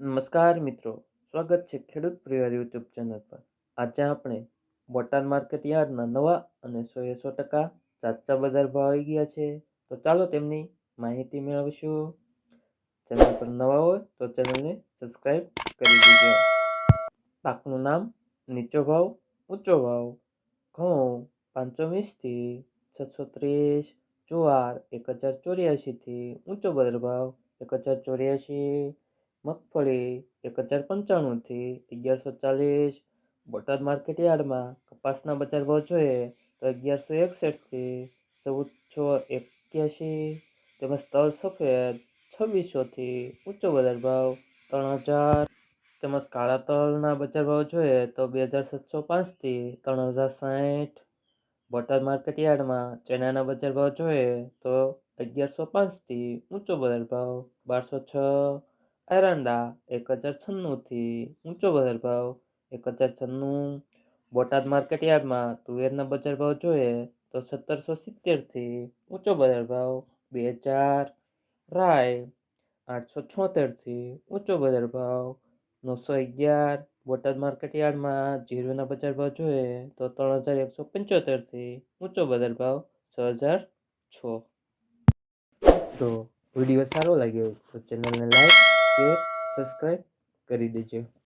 નમસ્કાર મિત્રો, સ્વાગત છે ખેડૂત પરિવાર યુટ્યુબ ચેનલ પર. આજે આપણે બોટાદ માર્કેટ યાર્ડના નવા અને સો એ સો ટકા સાચા બજાર ભાવ આવી ગયા છે. તો ચાલો તેમની માહિતી મેળવીશું. ચેનલ પર નવા હોય તો ચેનલને સબસ્ક્રાઈબ કરી દેજો. પાકનું નામ, નીચો ભાવ, ઊંચો ભાવ. ઘઉં પાંચસો વીસથી છસો ત્રીસ, જુવાર એક હજાર ચોર્યાસીથી ઊંચો બજાર ભાવ એક હજાર ચોર્યાસી મગફળી એક હજાર પંચાણુંથી અગિયારસો ચાલીસ, બોટાદ માર્કેટ યાર્ડમાં કપાસના બજાર ભાવ જોઈએ તો અગિયારસો એકસઠથી ચૌદસો એક્યાસી તેમજ તલ સફેદ છવ્વીસોથી ઊંચો બજાર ભાવ ત્રણ હજાર, તેમજ કાળા તલના બજાર ભાવ જોઈએ તો બે હજાર સાતસો પાંચથી ત્રણ હજાર સાઠ. બોટાદ માર્કેટ યાર્ડમાં ચણાના બજાર ભાવ જોઈએ તો અગિયારસો પાંચથી ઊંચો બજાર ભાવ બારસો છ એરંડા એક હજાર છન્નુંથી ઊંચો બજાર ભાવ એક હજાર છન્નું બોટાદ માર્કેટ યાર્ડમાં તુવેરના બજાર ભાવ જોઈએ તો સત્તરસો સિત્તેરથી ઊંચો બજાર ભાવ બે હજાર. રાય આઠસો છોતેરથી ઊંચો બજાર ભાવ નવસો અગિયાર. બોટાદ માર્કેટ યાર્ડમાં જીરુના બજાર ભાવ જોઈએ તો ત્રણ હજાર એકસો પંચોતેરથી ઊંચો બજાર ભાવ છ હજાર છ. તો વીડિયો સારો લાગ્યો તો ચેનલને લાઈક સબસ્ક્રાઈબ કરી દેજો.